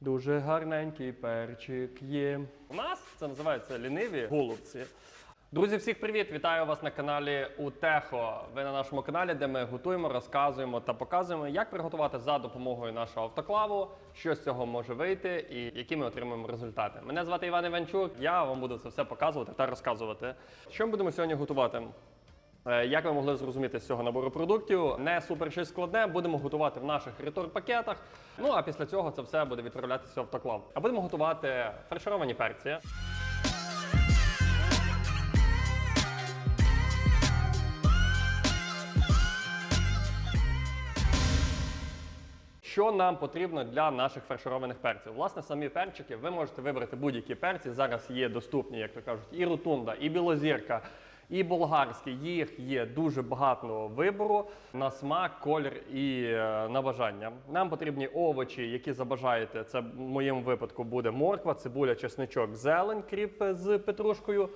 Дуже гарненький перчик є. У нас це називається ліниві голубці. Друзі, всіх привіт! Вітаю вас на каналі Утехо. Ви на нашому каналі, де ми готуємо, розказуємо та показуємо, як приготувати за допомогою нашого автоклаву, що з цього може вийти і які ми отримаємо результати. Мене звати Іван Іванчук. Я вам буду це все показувати та розказувати. Що ми будемо сьогодні готувати? Е, Як ви могли зрозуміти з цього набору продуктів, не супер щось складне, будемо готувати в наших ретор-пакетах. Ну а після цього це все буде відправлятися в автоклав. А будемо готувати фаршировані перці. Що нам потрібно для наших фаршированих перців? Власне, самі перчики ви можете вибрати будь-які перці. Зараз є доступні, як то кажуть, і ротунда, і білозірка, і болгарські. Їх є дуже багато вибору на смак, колір і е, на бажання. Нам потрібні овочі, які забажаєте. Це в моєму випадку буде морква, цибуля, чесничок, зелень, кріп з петрушкою.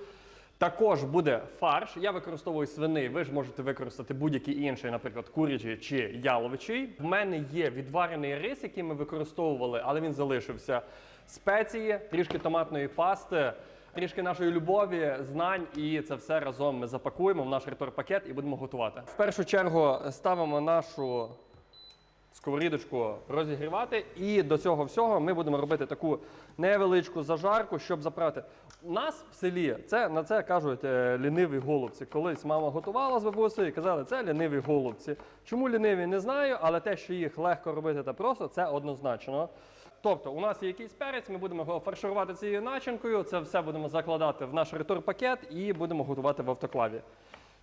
Також буде фарш. Я використовую свиний. Ви ж можете використати будь-який інший, наприклад, курячий чи яловичий. В мене є відварений рис, який ми використовували, але він залишився. Спеції, трішки томатної пасти, трішки нашої любові, знань, і це все разом ми запакуємо в наш ретор-пакет і будемо готувати. В першу чергу ставимо нашу сковорідочку розігрівати. І до цього всього ми будемо робити таку невеличку зажарку, щоб заправити. Нас в селі це на це кажуть е, ліниві голубці. Колись мама готувала з бабусею і казали, це ліниві голубці. Чому ліниві, не знаю, але те, що їх легко робити та просто, це однозначно. Тобто, у нас є якийсь перець, ми будемо його фарширувати цією начинкою. Це все будемо закладати в наш ретор-пакет і будемо готувати в автоклаві.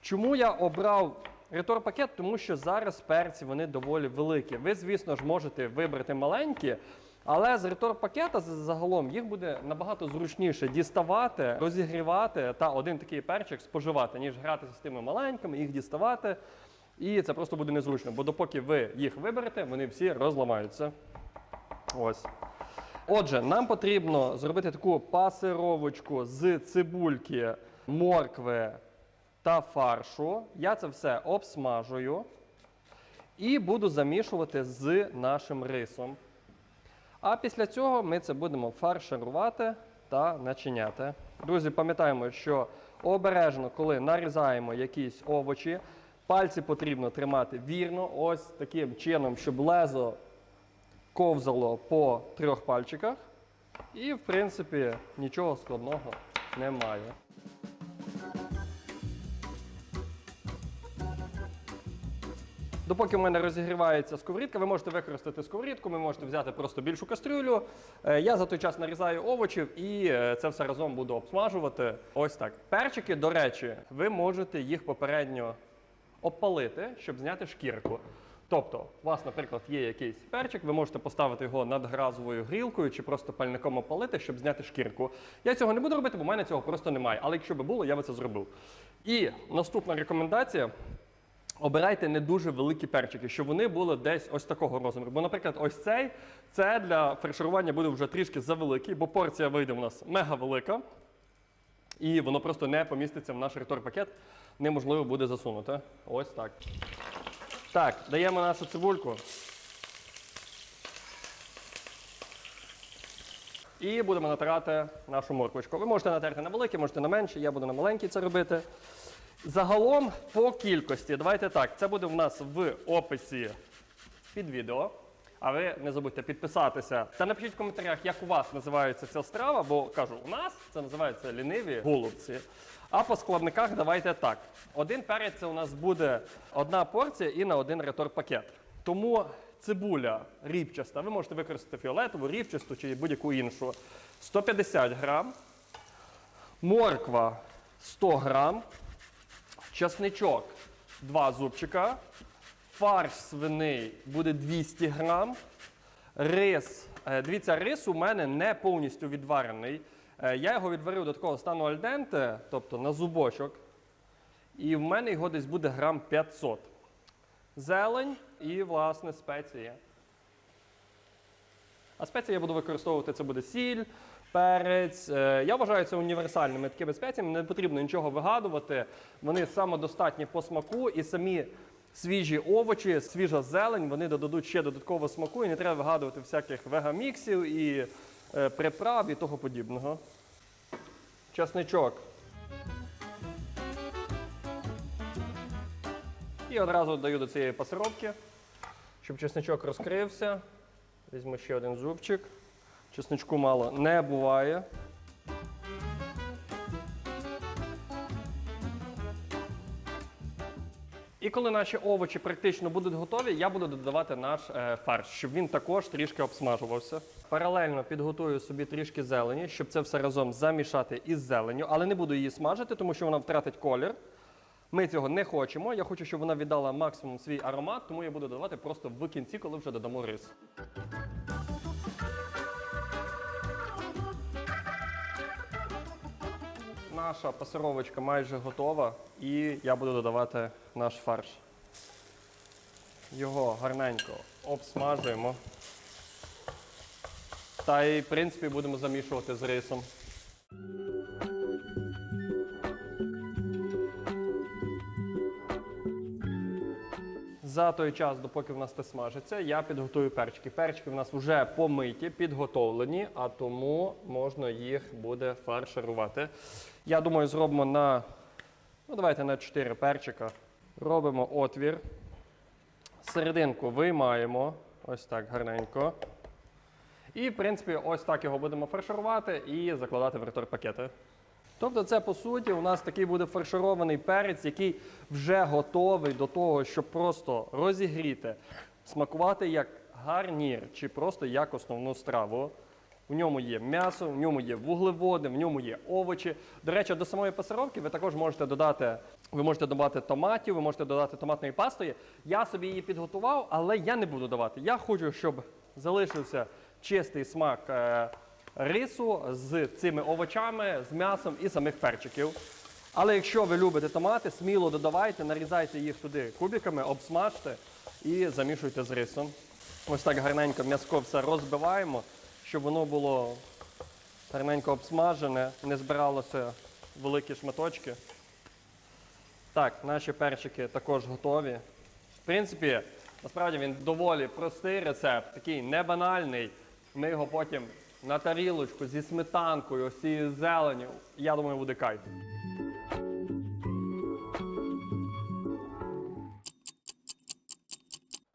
Чому я обрав ретор-пакет? Тому що зараз перці вони доволі великі. Ви, звісно ж, можете вибрати маленькі, але з ретор-пакета загалом їх буде набагато зручніше діставати, розігрівати та один такий перчик споживати, ніж гратися з тими маленькими, їх діставати. І це просто буде незручно, бо допоки ви їх виберете, вони всі розламаються. Ось. Отже, нам потрібно зробити таку пасировочку з цибульки, моркви та фаршу. Я це все обсмажую і буду замішувати з нашим рисом. А після цього ми це будемо фарширувати та начиняти. Друзі, пам'ятаємо, що обережно, коли нарізаємо якісь овочі, пальці потрібно тримати вірно, ось таким чином, щоб лезо ковзало по трьох пальчиках. І, в принципі, нічого складного немає. Допоки в мене розігрівається сковорідка, ви можете використати сковорідку, ви можете взяти просто більшу кастрюлю. Е, Я за той час нарізаю овочів і е, це все разом буду обсмажувати. Ось так. Перчики, до речі, ви можете їх попередньо обпалити, щоб зняти шкірку. Тобто, у вас, наприклад, є якийсь перчик, ви можете поставити його над газовою грілкою чи просто пальником опалити, щоб зняти шкірку. Я цього не буду робити, бо в мене цього просто немає. Але якщо би було, я би це зробив. І наступна рекомендація. Обирайте не дуже великі перчики, щоб вони були десь ось такого розміру. Бо, наприклад, ось цей це для фарширування буде вже трішки завеликий, бо порція вийде у нас мега велика. І воно просто не поміститься в наш ретор-пакет. Неможливо буде засунути. Ось так. Так, даємо нашу цибульку. І будемо натирати нашу морквочку. Ви можете натерти на великі, можете на менші, я буду на маленькій це робити. Загалом по кількості, давайте так, це буде в нас в описі під відео. А ви не забудьте підписатися та напишіть в коментарях, як у вас називається ця страва, бо кажу, у нас це називається ліниві голубці. А по складниках давайте так. Один перець це у нас буде одна порція і на один ретор-пакет. Тому цибуля рівчаста, ви можете використати фіолетову, рівчасту чи будь-яку іншу. 150 грам. Морква 100 грам. Часничок 2 зубчика. Фарш свиний буде 200 грам. Рис. е, Дивіться, рис у мене не повністю відварений. Е, Я його відварив до такого стану альденте, тобто на зубочок. І в мене його десь буде грам 500. Зелень і, власне, спеції. А спеції я буду використовувати це буде сіль, перець. Е, Я вважаю це універсальними такими спеціями. Не потрібно нічого вигадувати. Вони самодостатні по смаку і самі свіжі овочі, свіжа зелень, вони додадуть ще додаткового смаку і не треба вигадувати всяких вегаміксів і приправ і того подібного. Часничок. І одразу даю до цієї пасировки, щоб чесничок розкрився. Візьму ще один зубчик. Чесничку мало не буває. І коли наші овочі практично будуть готові, я буду додавати наш е, фарш, щоб він також трішки обсмажувався. Паралельно підготую собі трішки зелені, щоб це все разом замішати із зеленню, але не буду її смажити, тому що вона втратить колір. Ми цього не хочемо. Я хочу, щоб вона віддала максимум свій аромат, тому я буду додавати просто в кінці, коли вже додамо рис. Наша пасировочка майже готова, і я буду додавати наш фарш. Його гарненько обсмажуємо. Та й, в принципі, будемо замішувати з рисом. За той час, допоки в нас це смажиться, я підготую перчики. Перчики в нас вже помиті, підготовлені, а тому можна їх буде фарширувати. Я думаю, зробимо на, ну давайте на 4 перчика. Робимо отвір. Серединку виймаємо. Ось так гарненько. І, в принципі, ось так його будемо фарширувати і закладати в ретор-пакети. Тобто, це по суті у нас такий буде фарширований перець, який вже готовий до того, щоб просто розігріти, смакувати як гарнір чи просто як основну страву. В ньому є м'ясо, в ньому є вуглеводи, в ньому є овочі. До речі, до самої пасировки ви також можете додати, ви можете додати томатів, ви можете додати томатної пастої. Я собі її підготував, але я не буду давати. Я хочу, щоб залишився чистий смак е, рису з цими овочами, з м'ясом і самих перчиків. Але якщо ви любите томати, сміло додавайте, нарізайте їх туди кубиками, обсмажте і замішуйте з рисом. Ось так гарненько м'яско все розбиваємо, щоб воно було гарненько обсмажене, не збиралося великі шматочки. Так, наші перчики також готові. В принципі, насправді він доволі простий рецепт, такий не банальний. Ми його потім на тарілочку зі сметанкою, ось цією зеленю. Я думаю, буде кайф.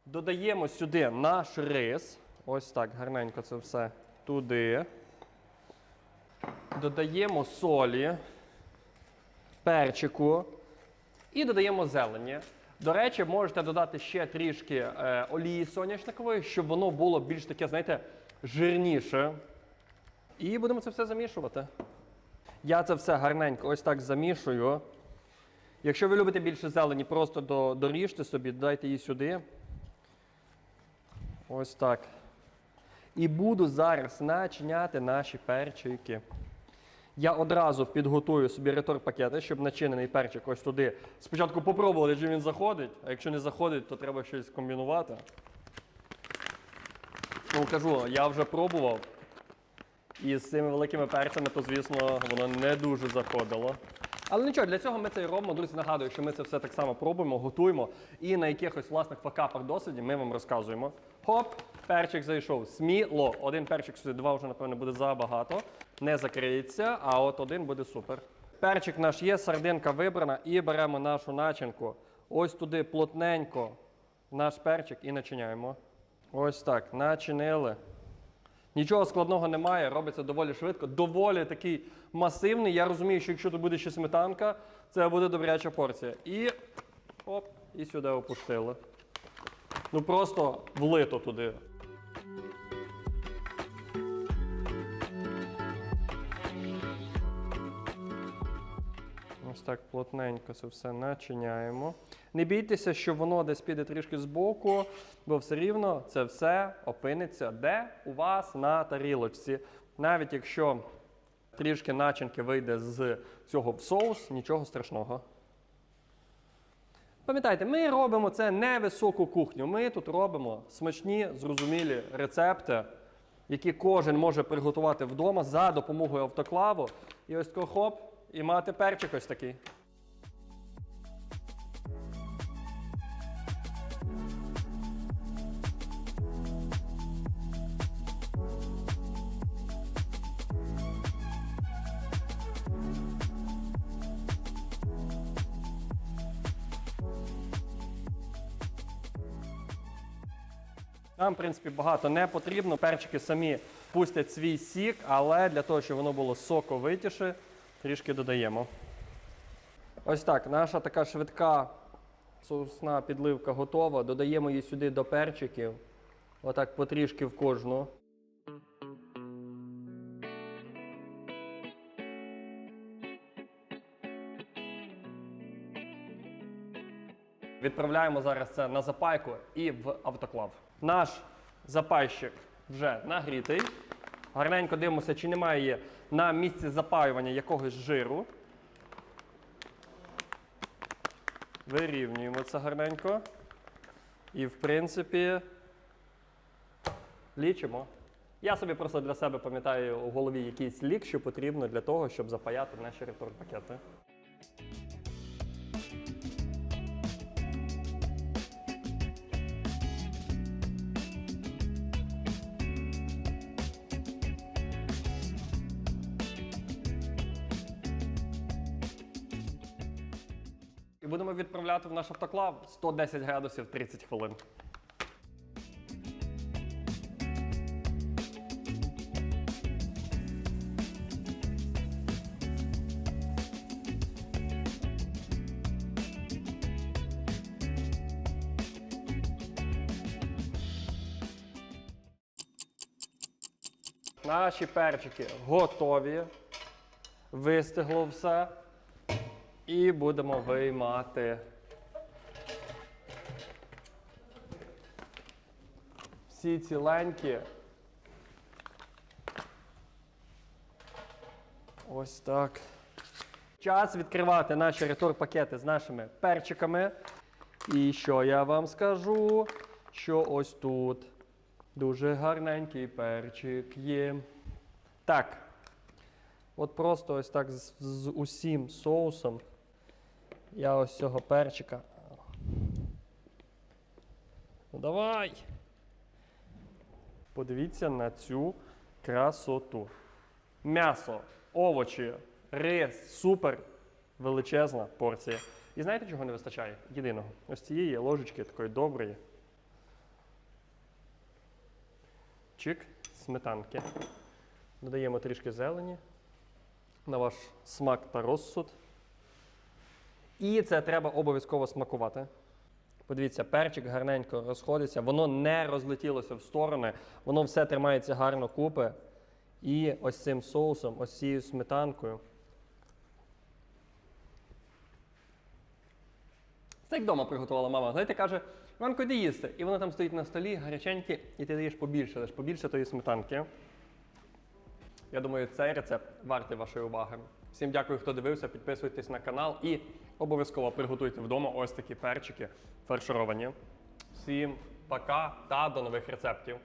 Додаємо сюди наш рис. Ось так, гарненько це все туди. Додаємо солі, перчику і додаємо зелені. До речі, можете додати ще трішки е, олії соняшникової, щоб воно було більш таке, знаєте, жирніше. І будемо це все замішувати. Я це все гарненько ось так замішую. Якщо ви любите більше зелені, просто доріжте собі, додайте її сюди. Ось так. І буду зараз начиняти наші перчики. Я одразу підготую собі ретор-пакети, щоб начинений перчик ось туди. Спочатку попробувати, чи він заходить, а якщо не заходить, то треба щось комбінувати. Ну, кажу, я вже пробував. І з цими великими перцями, то, звісно, воно не дуже заходило. Але нічого, для цього ми це і робимо. Друзі, нагадую, що ми це все так само пробуємо, готуємо. І на якихось власних факапах досвіді ми вам розказуємо. Хоп, перчик зайшов. Сміло. Один перчик сюди, два вже, напевно, буде забагато. Не закриється, а от один буде супер. Перчик наш є, сардинка вибрана, і беремо нашу начинку. Ось туди плотненько наш перчик і начиняємо. Ось так, начинили. Нічого складного немає, робиться доволі швидко, доволі такий масивний. Я розумію, що якщо тут буде ще сметанка, це буде добряча порція. І оп, і сюди опустили. Ну просто влито туди. Ось так плотненько це все начиняємо. Не бійтеся, що воно десь піде трішки збоку, бо все рівно це все опиниться де у вас на тарілочці. Навіть якщо трішки начинки вийде з цього в соус, нічого страшного. Пам'ятайте, ми робимо це не високу кухню. Ми тут робимо смачні, зрозумілі рецепти, які кожен може приготувати вдома за допомогою автоклаву. І ось хоп, і мати перчик ось такий. Нам, в принципі, багато не потрібно. Перчики самі пустять свій сік, але для того, щоб воно було соковитіше, трішки додаємо. Ось так, наша така швидка соусна підливка готова. Додаємо її сюди до перчиків. Отак потрішки в кожну. Відправляємо зараз це на запайку і в автоклав. Наш запайщик вже нагрітий. Гарненько дивимося, чи немає на місці запаювання якогось жиру. Вирівнюємо це гарненько. І, в принципі, лічимо. Я собі просто для себе пам'ятаю у голові якийсь лік, що потрібно для того, щоб запаяти наші ретор-пакети. І відправляти в наш автоклав 110 градусів 30 хвилин. Наші перчики готові. Вистигло все. І будемо виймати. Всі ціленькі. Ось так. Час відкривати наші ретур-пакети з нашими перчиками. І що я вам скажу? Що ось тут дуже гарненький перчик є. Так, От просто ось так з, з усім соусом. Я ось цього перчика. Ну давай. Подивіться на цю красоту. М'ясо, овочі, рис, супер величезна порція. І знаєте, чого не вистачає? Єдиного. Ось цієї ложечки такої доброї. Чик, сметанки. Додаємо трішки зелені на ваш смак та розсуд. І це треба обов'язково смакувати. Подивіться, перчик гарненько розходиться, воно не розлетілося в сторони, воно все тримається гарно купи. І ось цим соусом, ось цією сметанкою. Це як вдома приготувала мама. Знаєте, каже, Іванко, йди їсти. І воно там стоїть на столі, гаряченьке, і ти даєш побільше, даєш побільше тої сметанки. Я думаю, цей рецепт вартий вашої уваги. Всім дякую, хто дивився. Підписуйтесь на канал і обов'язково приготуйте вдома ось такі перчики фаршировані. Всім пока та до нових рецептів.